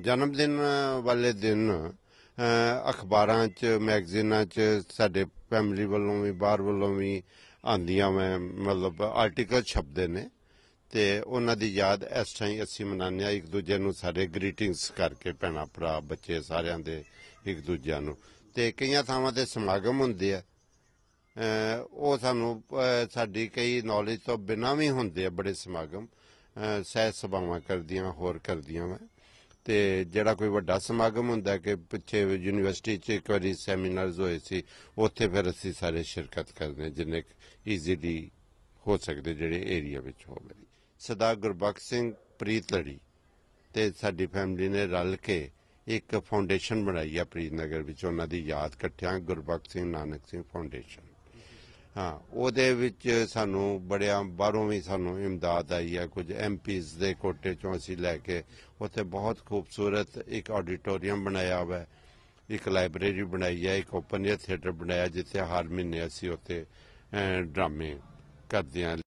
ਜਨਮ ਦਿਨ ਵਾਲੇ ਦਿਨ ਅਖਬਾਰਾਂ 'ਚ ਮੈਗਜ਼ੀਨਾਂ 'ਚ ਸਾਡੇ ਫੈਮਿਲੀ ਵੱਲੋਂ ਵੀ ਬਾਹਰ ਵੱਲੋਂ ਵੀ ਆਂਦੀਆਂ ਮੈਂ ਮਤਲਬ ਆਰਟੀਕਲ ਛਪਦੇ ਨੇ ਤੇ ਉਹਨਾਂ ਦੀ ਯਾਦ ਇਸ ਤਰ੍ਹਾਂ ਅਸੀਂ ਮਨਾਉਂਦੇ ਹਾਂ ਇੱਕ ਦੂਜੇ ਨੂੰ ਸਾਡੇ ਗ੍ਰੀਟਿੰਗਸ ਕਰਕੇ ਭੈਣਾ ਭਰਾ ਬੱਚੇ ਸਾਰਿਆਂ ਦੇ ਇੱਕ ਦੂਜਿਆਂ ਨੂੰ। ਤੇ ਕਈਆਂ ਥਾਵਾਂ ਤੇ ਸਮਾਗਮ ਹੁੰਦੇ ਆ। ਉਹ ਸਾਨੂੰ ਸਾਡੀ ਕਈ ਨੌਲੇਜ ਤੋਂ ਬਿਨਾਂ ਵੀ ਹੁੰਦੇ ਆ ਬੜੇ ਸਮਾਗਮ। ਅ, ਸਹਿ ਸਭਾਵਾਂ ਕਰਦੀਆਂ ਹੋਰ ਕਰਦੀਆਂ ਵਾ ਤੇ ਜਿਹੜਾ ਕੋਈ ਵੱਡਾ ਸਮਾਗਮ ਹੁੰਦਾ ਕਿ ਪਿੱਛੇ ਯੂਨੀਵਰਸਿਟੀ 'ਚ ਇੱਕ ਵਾਰੀ ਸੈਮੀਨਾਰਸ ਹੋਏ ਸੀ, ਉੱਥੇ ਫਿਰ ਅਸੀਂ ਸਾਰੇ ਸ਼ਿਰਕਤ ਕਰਦੇ ਜਿੰਨੇ ਈਜ਼ੀਲੀ ਹੋ ਸਕਦੇ ਜਿਹੜੇ ਏਰੀਆ ਵਿੱਚ ਹੋਵੇ। ਸਰਦਾਰ ਗੁਰਬਖਸ਼ ਸਿੰਘ ਪ੍ਰੀਤ ਲੜੀ ਤੇ ਸਾਡੀ ਫੈਮਿਲੀ ਨੇ ਰਲ ਕੇ ਇੱਕ ਫਾਊਂਡੇਸ਼ਨ ਬਣਾਈ ਆ ਪ੍ਰੀਤ ਨਗਰ ਵਿੱਚ, ਉਹਨਾਂ ਦੀ ਯਾਦ ਇਕੱਠਿਆਂ ਗੁਰਬਖਸ਼ ਸਿੰਘ ਨਾਨਕ ਸਿੰਘ ਫਾਊਂਡੇਸ਼ਨ ਹਾਂ। ਉਹਦੇ ਵਿੱਚ ਸਾਨੂੰ ਬੜਿਆ ਬਾਹਰੋਂ ਵੀ ਸਾਨੂੰ ਇਮਦਾਦ ਆਈ ਹੈ। ਕੁਝ ਐਮਪੀਜ਼ ਦੇ ਕੋਟੇ ਚੋਂ ਅਸੀਂ ਲੈ ਕੇ ਉੱਥੇ ਬਹੁਤ ਖੂਬਸੂਰਤ ਇੱਕ ਆਡੀਟੋਰੀਅਮ ਬਣਾਇਆ ਹੋਇਆ ਹੈ। ਇੱਕ ਲਾਇਬ੍ਰੇਰੀ ਬਣਾਈ ਹੈ, ਇੱਕ ਓਪਨ ਏਅਰ ਥੀਏਟਰ ਬਣਾਇਆ, ਜਿੱਥੇ ਹਰ ਮਹੀਨੇ ਅਸੀਂ ਉੱਥੇ ਡਰਾਮੇ ਕਰਦੇ ਹਾਂ।